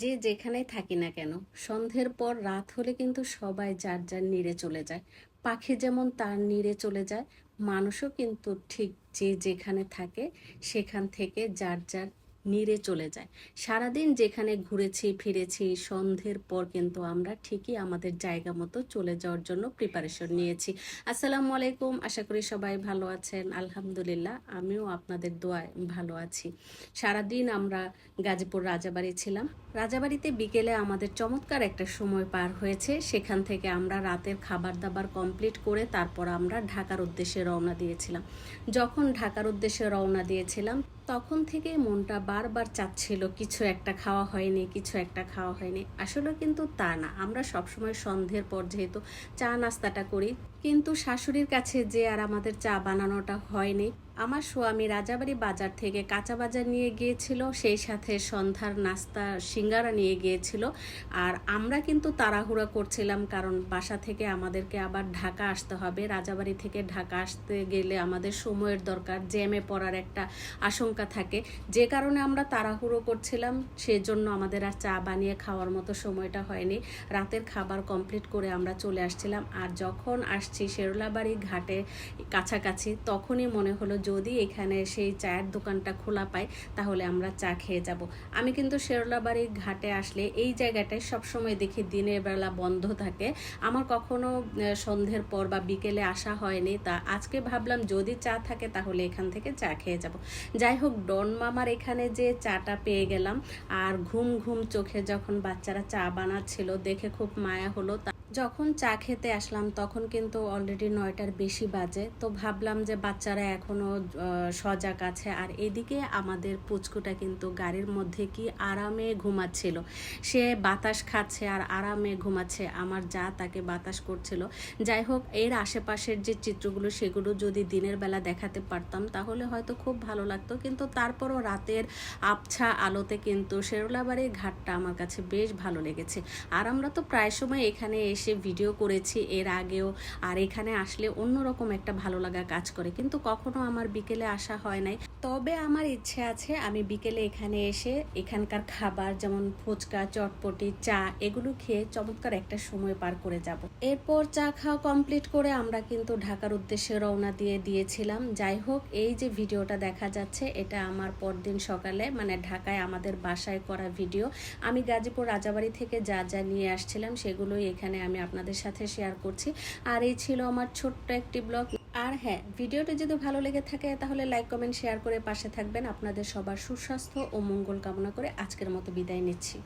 যে যেখানে থাকি না কেন, সন্ধ্যের পর রাত হলে কিন্তু সবাই যার যার নিড়ে চলে যায়। পাখি যেমন তার নিড়ে চলে যায়, মানুষও কিন্তু ঠিক যে যেখানে থাকে, সেখান থেকে যার যার নিড়ে চলে যায়। সারাদিন যেখানে ঘুরেছি, ফিরেছি, সন্ধ্যের পর কিন্তু আমরা ঠিকই আমাদের জায়গা মতো চলে যাওয়ার জন্য প্রিপারেশন নিয়েছি। আসসালামু আলাইকুম, আশা করি সবাই ভালো আছেন। আলহামদুলিল্লাহ, আমিও আপনাদের দোয়ায় ভালো আছি। সারাদিন আমরা গাজীপুর রাজাবাড়ি ছিলাম। রাজাবাড়িতে বিকেলে আমাদের চমৎকার একটা সময় পার হয়েছে। সেখান থেকে আমরা রাতের খাবার দাবার কমপ্লিট করে তারপর আমরা ঢাকার উদ্দেশ্যে রওনা দিয়েছিলাম। যখন ঢাকার উদ্দেশ্যে রওনা দিয়েছিলাম, তখন থেকে মনটা বারবার চাচ্ছিল, কিছু একটা খাওয়া হয়নি, কিছু একটা খাওয়া হয়নি। আসলে কিন্তু তা না। আমরা সবসময় সন্ধ্যের পর যেহেতু চা নাস্তাটা করি, কিন্তু শাশুড়ির কাছে যে আর আমাদের চা বানানোটা হয়নি আমার স্বামী রাজাবাড়ি বাজার থেকে কাঁচা বাজার নিয়ে গিয়েছিল, সেই সাথে সন্ধ্যার নাস্তা, সিঙ্গারা নিয়ে গিয়েছিল। আর আমরা কিন্তু তাড়াহুড়া করছিলাম কারণ বাসা থেকে আমাদেরকে আবার ঢাকা আসতে হবে। রাজাবাড়ি থেকে ঢাকা আসতে গেলে আমাদের সময়ের দরকার, জ্যামে পড়ার একটা আশঙ্কা থাকে। যে কারণে আমরা তাড়াহুড়ো করছিলাম, সেজন্য আমাদের আর চা বানিয়ে খাওয়ার মতো সময়টা হয়নি। রাতের খাবার কমপ্লিট করে আমরা চলে আসছিলাম। আর যখন আসছি শেরলাবাড়ি ঘাটে কাছাকাছি, তখনই মনে হলো যদি এখানে সেই চায়ের দোকানটা খোলা পাই, তাহলে আমরা চা খেয়ে যাব। আমি কিন্তু শেরলাবাড়ি ঘাটে আসলে এই জায়গাটায় সবসময় দেখি দিনের বেলা বন্ধ থাকে। আমার কখনো সন্ধ্যের পর বা বিকেলে আসা হয়নি, তা আজকে ভাবলাম যদি চা থাকে তাহলে এখান থেকে চা খেয়ে যাব। যাই হোক, ডন মামার এখানে যে চাটা পেয়ে গেলাম, আর ঘুম ঘুম চোখে যখন বাচ্চারা চা বানাচ্ছিল, দেখে খুব মায়া হলো যখন চা খেতে আসলাম, তখন কিন্তু অলরেডি নয়টার বেশি বাজে। তো ভাবলাম যে বাচ্চারা এখনও সজাগ আছে। আর এদিকে আমাদের পুচকুটা কিন্তু গাড়ির মধ্যে কি আরামে ঘুমাচ্ছিল। সে বাতাস খাচ্ছে আর আরামে ঘুমাচ্ছে। আমার যা তাকে বাতাস করছিল। যাই হোক, এর আশেপাশের যে চিত্রগুলো, সেগুলো যদি দিনের বেলা দেখাতে পারতাম, তাহলে হয়তো খুব ভালো লাগতো। কিন্তু তারপরও রাতের আবছা আলোতে কিন্তু শেরোলাবাড়ির ঘাটটা আমার কাছে বেশ ভালো লেগেছে। আর আমরা তো প্রায় সময় এখানে এসে ভিডিও করেছি, এর আগেও, আর এখানে আসলে অন্যরকম একটা ভালো লাগা কাজ করে। কিন্তু কখনো আমার বিকেলে আসা হয় নাই। তবে আমার ইচ্ছে আছে আমি বিকেলে এখানে এসে এখানকার খাবার যেমন ফুচকা, চটপটি, চা, এগুলো খেয়ে চমৎকার একটা সময় পার করে যাব। এরপর চা খাওয়া কমপ্লিট করে আমরা কিন্তু ঢাকার উদ্দেশ্যে রওনা দিয়ে দিয়েছিলাম। যাই হোক, এই যে ভিডিওটা দেখা যাচ্ছে, এটা আমার পরদিন সকালে মানে ঢাকায় আমাদের বাসায় করা ভিডিও। আমি গাজীপুর রাজাবাড়ি থেকে যা যা নিয়ে আসছিলাম, সেগুলোই এখানে আমি আপনাদের সাথে শেয়ার করছি। আর এই ছিল আমার ছোট্ট একটি ব্লগ আর হ্যাঁ ভিডিওটি যদি ভালো লেগে থাকে, তাহলে লাইক কমেন্ট শেয়ার করে পাশে থাকবেন। আপনাদের সবার সুস্বাস্থ্য ও মঙ্গল কামনা করে আজকের মতো বিদায় নিচ্ছি।